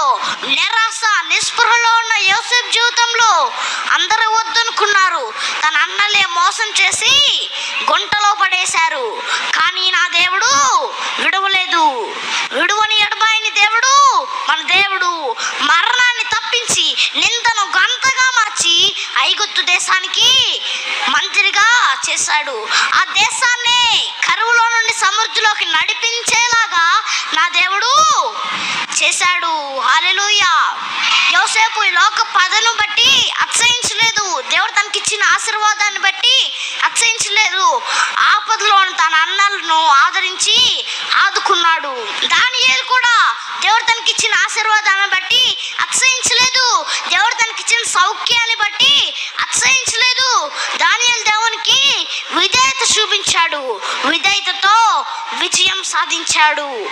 జీవితంలో నిరాశ నిస్పృహలో ఉన్న యోసేఫ్ జీవితంలో అందరూ వద్దనుకున్నారు. తన అన్నలే మోసం చేసి గుంటలో పడేశారు. కానీ నా దేవుడు విడవలేదు. విడువని ఎడబాయిని దేవుడు మన దేవుడు మరణాన్ని తప్పించి నిందను గంతగా మార్చి ఐగుత్తు దేశానికి మంత్రిగా చేశాడు. ఆ దేశాన్ని కరువులో నుండి సమృద్ధిలోకి నడిపించేలాగా నా దేవుడు చేశాడు. హల్లెలూయా. యోసేపు ఈ లోక పదను బట్టి అత్సహించలేదు దేవుడు తనకిచ్చిన ఆశీర్వాదాన్ని బట్టి అత్సహించలేదు ఆపదలో ఉన్న తన అన్నలను ఆదరించి ఆదుకున్నాడు. దానియేలు కూడా దేవుడు తనకిచ్చిన ఆశీర్వాదాన్ని బట్టి అత్సహించలేదు దేవుడు తనకిచ్చిన సౌఖ్యాన్ని బట్టి అత్సహించలేదు దానియల్ దేవునికి విధేయత చూపించాడు. విధేయతతో విజయం సాధించాడు.